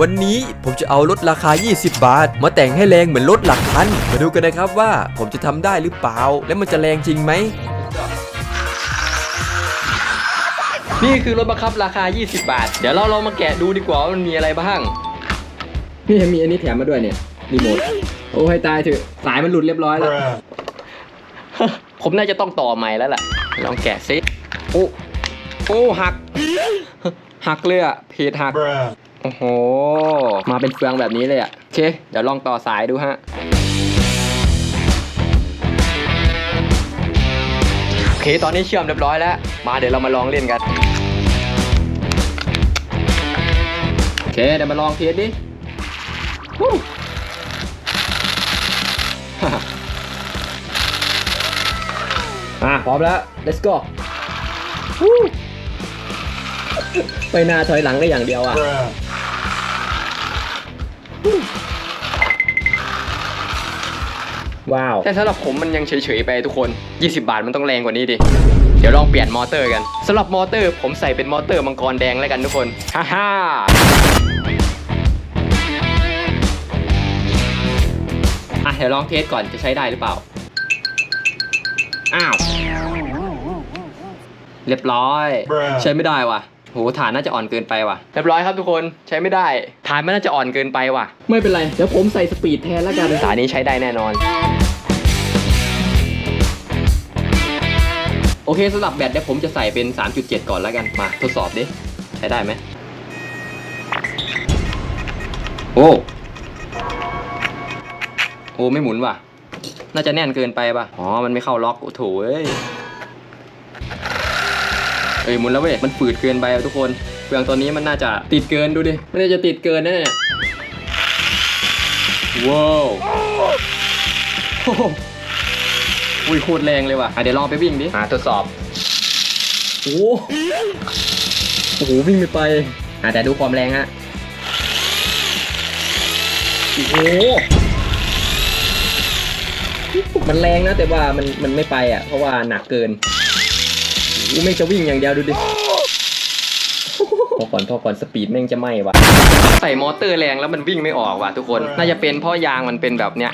วันนี้ผมจะเอารถราคา 20 บาท มาแต่งให้แรงเหมือนรถหลักพัน มาดูกันนะครับว่าผมจะทำได้หรือเปล่า และมันจะแรงจริงไหม นี่คือรถบังคับราคา 20 บาท เดี๋ยวเราลองมาแกะดูดีกว่าว่ามันมีอะไรบ้าง นี่มีอันนี้แถมมาด้วยเนี่ยรีโมทโอ้ให้ตายเถอะสายมันหลุดเรียบร้อยแล้ว ผมน่าจะต้องต่อใหม่แล้วล่ะ ลองแกะซิ โอ้ โอ้หัก หักเลยอะเพจหัก โอ้โห มาเป็นเฟืองแบบนี้เลยอะโอเค เดี๋ยวลองต่อสายดูฮะ โอเค ตอนนี้เชื่อมเรียบร้อยแล้ว มาเดี๋ยวเรามาลองเล่นกัน โอเค เดี๋ยวมาลองเทสดิวู้อะพร้อมแล้ว let's go วู้ไปหน้าถอยหลังได้อย่างเดียวอะ ว้าว แต่สำหรับผมมันยังเฉยๆไปทุกคน 20 บาทมันต้องแรงกว่านี้ดิ เดี๋ยวลองเปลี่ยนมอเตอร์กันสำหรับมอเตอร์ผมใส่เป็นมอเตอร์มังกรแดงแล้วกันทุกคน ฮ่าฮ่าอะเดี๋ยวลองเทสก่อนจะใช้ได้หรือเปล่า อ้าว เรียบร้อย ใช้ไม่ได้ว่ะโหฐานน่าจะอ่อนเกินไปว่ะเรียบร้อยครับทุกคนใช้ไม่ได้ ฐานมันน่าจะอ่อนเกินไปว่ะ ไม่เป็นไร เดี๋ยวผมใส่สปีดแทนแล้วกันสายนี้ใช้ได้แน่นอน โอเคสำหรับแบตเดี๋ยวผมจะใส่เป็น 3.7 ก่อนแล้วกัน มาทดสอบดิ ใช้ได้ไหม โอ้ โอ้ไม่หมุนว่ะ น่าจะแน่นเกินไปป่ะ อ๋อ มันไม่เข้าล็อก โอ้โถเอ้ย เอ้ยหมุนแล้วเว้ยมันฝืดเกินไปอะทุกคนเฟืองตัวนี้มันน่าจะติดเกินดูดิมันน่าจะติดเกินแน่เนี่ยว้าวโอ้โหอุ้ยโคตรแรงเลยว่ะอะเดี๋ยวลองไปวิ่งดิอะทดสอบโอ้โหโอ้โหวิ่งไม่ไปอะแต่ดูความแรงฮะโอ้โหมันแรงนะแต่ว่ามันมันไม่ไปอะเพราะว่าหนักเกิน อูแม่งจะวิ่งอย่างเดียวดูดิพอก่อนพอก่อนสปีดแม่งจะไหม้ว่ะใส่มอเตอร์แรงแล้วมันวิ่งไม่ออกว่ะทุกคน น่าจะเป็นเพราะยางมันเป็นแบบเนี้ย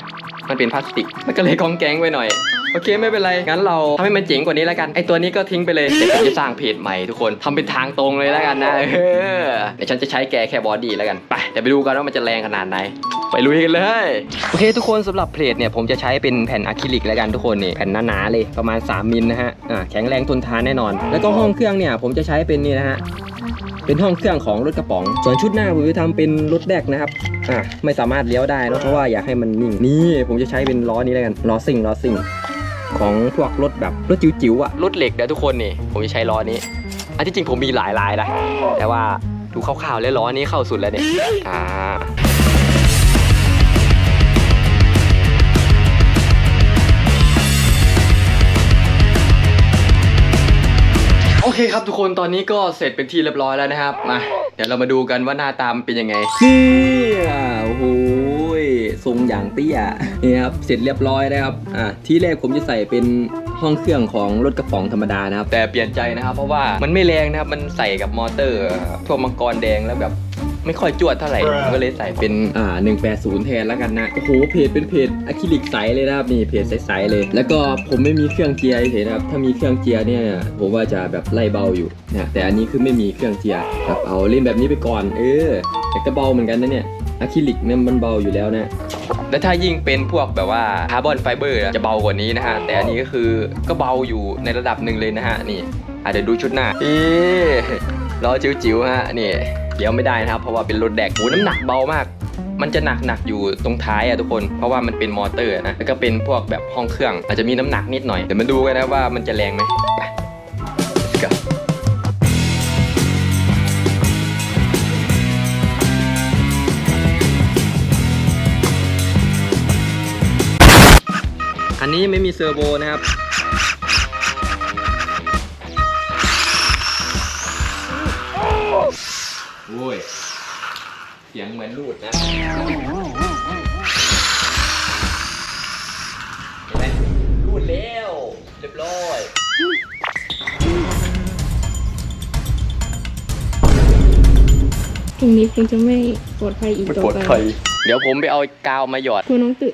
มันเป็นพลาสติก มันก็เลยกองแกงไว้หน่อย โอเคไม่เป็นไร งั้นเราทำให้มันเจ๋งกว่านี้แล้วกัน ไอตัวนี้ก็ทิ้งไปเลยเดี๋ยวผมจะสร้างเพจใหม่ทุกคนทำเป็นทางตรงเลยแล้วกันนะ เออ เดี๋ยวฉันจะใช้แกแค่บอดี้แล้วกัน ไป เดี๋ยวไปดูกันว่ามันจะแรงขนาดไหน ไปลุยกันเลย โอเคทุกคนสำหรับเพลทเนี่ยผมจะใช้เป็นแผ่นอะคริลิกแล้วกันทุกคนนี่แผ่นหนาๆเลยประมาณ 3มิลนะฮะ อ่าแข็งแรงทนทานแน่นอน แล้วก็ห้องเครื่องเนี่ยผมจะใช้เป็นนี่นะฮะเป็นห้องเครื่องของรถกระป๋อง ส่วนชุดหน้าผมจะทำเป็นรถแดกนะครับ อ่าไม่สามารถเลี้ยวได้นะเพราะว่าอยากให้มันนิ่ง นี่ผมจะใช้เป็นล้อนี้แล้วกัน ล้อซิ่งล้อซิ่ง ของพวกรถแบบรถจิ๋วๆอะรถเหล็กเดี๋ยวทุกคนนี่ผมจะใช้ล้อนี้ อันที่จริงผมมีหลายลายนะแต่ว่าดูคร่าวๆแล้วล้อนี้เข้าสุดแล้วเนี่ยอ่าโอเคครับทุกคนตอนนี้ก็เสร็จเป็นที่เรียบร้อยแล้วนะครับมาเดี๋ยวเรามาดูกันว่าหน้าตามนเป็นยังไงนี่โอ้โหทรงอย่างเตี้ยนี่ครับเสร็จเรียบร้อยนะครับอะที่แรกผมจะใส่เป็นห้องเครื่องของรถกระป๋องธรรมดานะครับ แต่เปลี่ยนใจนะครับ เพราะว่ามันไม่แรงนะครับมันใส่กับมอเตอร์พวกมังกรแดงแล้วแบบไม่ค่อยจวดเท่าไหร่ผมก็เลยใส่เป็นอ่า180 แทนแล้วกันนะ โอ้โห เพจเป็นเพจอะคริลิกใสเลยนะครับ นี่เพจใสๆเลย แล้วก็ผมไม่มีเครื่องเจียร์เฉยๆนะครับ ถ้ามีเครื่องเจียร์เนี่ยผมว่าจะแบบไล่เบาอยู่นะแต่อันนี้คือไม่มีเครื่องเจียร์ครับเอาเล่นแบบนี้ไปก่อน เออแต่ก็เบาเหมือนกันนะเนี่ยอะคริลิกเนี่ยมันเบาอยู่แล้วนะ และถ้ายิ่งเป็นพวกแบบว่าคาร์บอนไฟเบอร์จะเบากว่านี้นะฮะ แต่อันนี้ก็คือก็เบาอยู่ในระดับหนึ่งเลยนะฮะ นี่อะเดี๋ยวดูชุดหน้าอีล้อจิ๋วๆฮะนี่เลี้ยวไม่ได้นะครับ เพราะว่าเป็นรถแดกโหน้ำหนักเบามาก มันจะหนักหนักอยู่ตรงท้ายอะทุกคน เพราะว่ามันเป็นมอเตอร์นะแล้วก็เป็นพวกแบบห้องเครื่อง อาจจะมีน้ำหนักนิดหน่อยเดี๋ยวมาดูกันนะว่ามันจะแรงไหม นนี้ไม่มีเซอร์โบนะครับ โอ้ย เสียงเหมือนรูดนะเห็นไหมรูดแล้ว เรียบร้อยโตรงนี้คงจะไม่ปลอดภัยอีกต่อไป เดี๋ยวผมไปเอากาวมาหยอดกลัวน้องตื่น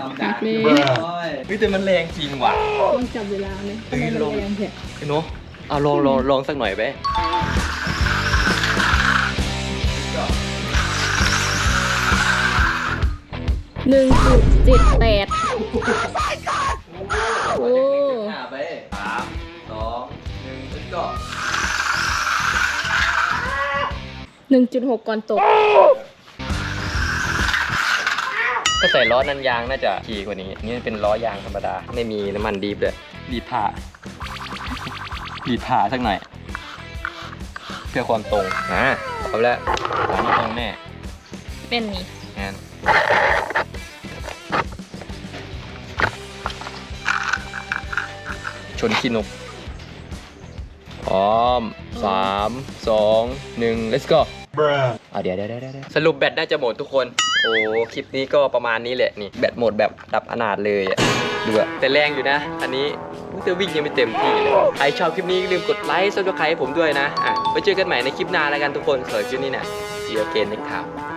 ตามจานเลยเฮ้ยแต่มันแรงจริงว่ะต้องจับเวลาไหมทำไมมันแรงเถอะไอ้เนาะเอาลองลองลองสักหน่อยไปหนึ่งจุดเจ็ดแปดโอ้ห้าไปสามสองหนึ่งแล้วก็หนึ่งจุดหกก่อนตก ถ้าใส่ล้อนันยางน่าจะขี่กว่านี้ นี่เป็นล้อยางธรรมดา ไม่มีน้ำมันดีฟเลยบีบผ่าบีบผ่าสักหน่อย เพื่อความตรงอะเอาแล้วตอนนี้ตรงแน่เป็นนี่งานชนขี้นกพร้อมสามสองหนึ่ง let's go อะเดี๋ยวเดี๋ยวเดี๋ยวเดี๋ยวสรุปแบตน่าจะหมดทุกคน โอ้คลิปนี้ก็ประมาณนี้แหละนี่แบตหมดแบบดับอนาถเลยอะดูอะแต่แรงอยู่นะ อันนี้แต่วิ่งยังไม่เต็มที่เลยใครชอบคลิปนี้อย่าลืมกดไลค์ซับสไครต์ผมด้วยนะอะไว้เจอกันใหม่ในคลิปหน้าแล้วกันทุกคนสำหรับคลิปนี้เนี่ย see you again next time